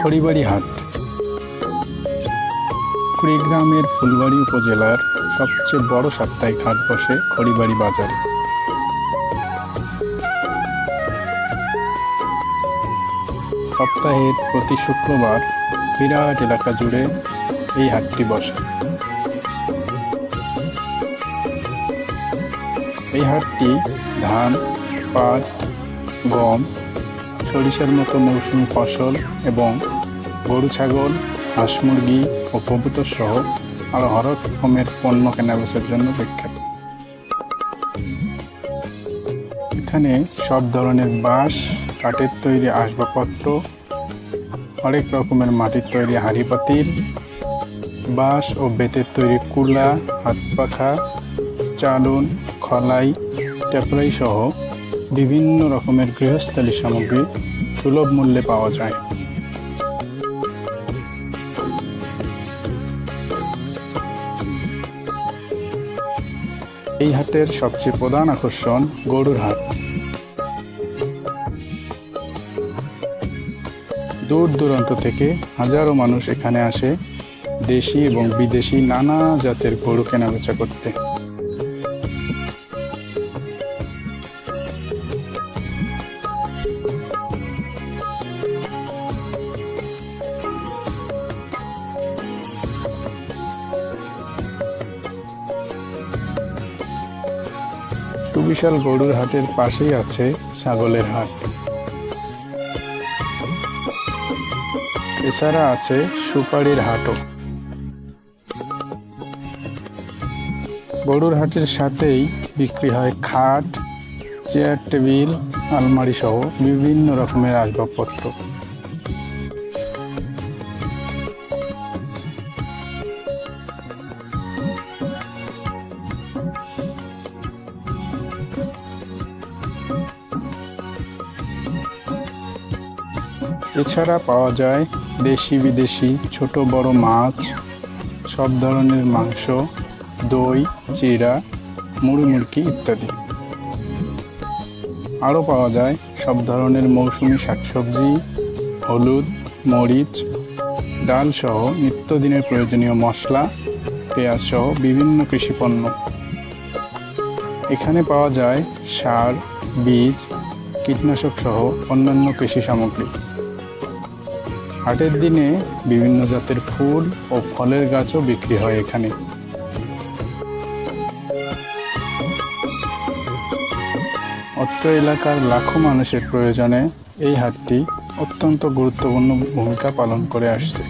খড়িবাড়ি হাট। কুড়িগ্রামের ফুলবাড়ি উপজেলার সবচেয়ে বড় সাপ্তাহিক হাট বসে খড়িবাড়ি বাজারে। সপ্তাহের প্রতি শুক্রবার বিরাট এলাকা জুড়ে এই হাটটি বসে। এই হাটটি ধান, পাট, গম সরিষার মতো মৌসুমি ফসল এবং গরু, ছাগল, হাঁস, মুরগি ও কবুতর সহ আরও হরেক রকমের পণ্য কেনাবেচার জন্য বিখ্যাত। এখানে সব ধরনের বাঁশ, কাঠের তৈরি আসবাবপত্র, অনেক রকমের মাটির তৈরি হাঁড়ি পাতিল বাঁশ ও বেতের তৈরি কুলা হাত পাখা চালুন, খলাই টেপরাই সহ বিভিন্ন রকমের গৃহস্থালী সামগ্রী সুলভ মূল্যে পাওয়া যায়। এই হাটের সবচেয়ে প্রধান আকর্ষণ গরুর হাট। দূর দূরান্ত থেকে হাজারো মানুষ এখানে আসে দেশি এবং বিদেশি নানা জাতের গরু কেনাবেচা করতে। সুবিশাল গরুর হাটের পাশেই আছে ছাগলের হাট। এছাড়া আছে সুপারির হাটও। গরুর হাটের সাথেই বিক্রি হয় খাট, চেয়ার টেবিল আলমারি সহ বিভিন্ন রকমের আসবাবপত্র। এছাড়া পাওয়া যায় দেশি বিদেশি, ছোট বড় মাছ, সব ধরনের মাংস, দই চিড়া মুড়ি ইত্যাদি। আরও পাওয়া যায় সব ধরনের মৌসুমি শাকসবজি, হলুদ, মরিচ, ডাল সহ নিত্যদিনের প্রয়োজনীয় মশলা, পেঁয়াজ সহ বিভিন্ন কৃষিপণ্য। এখানে পাওয়া যায় সার, বীজ, কীটনাশক সহ অন্যান্য কৃষি সামগ্রী। হাটের দিনে বিভিন্ন জাতের ফুল ও ফলের গাছও বিক্রি হয় এখানে। অত্র এলাকার লাখো মানুষের প্রয়োজনে এই হাটটি অত্যন্ত গুরুত্বপূর্ণ ভূমিকা পালন করে আসছে।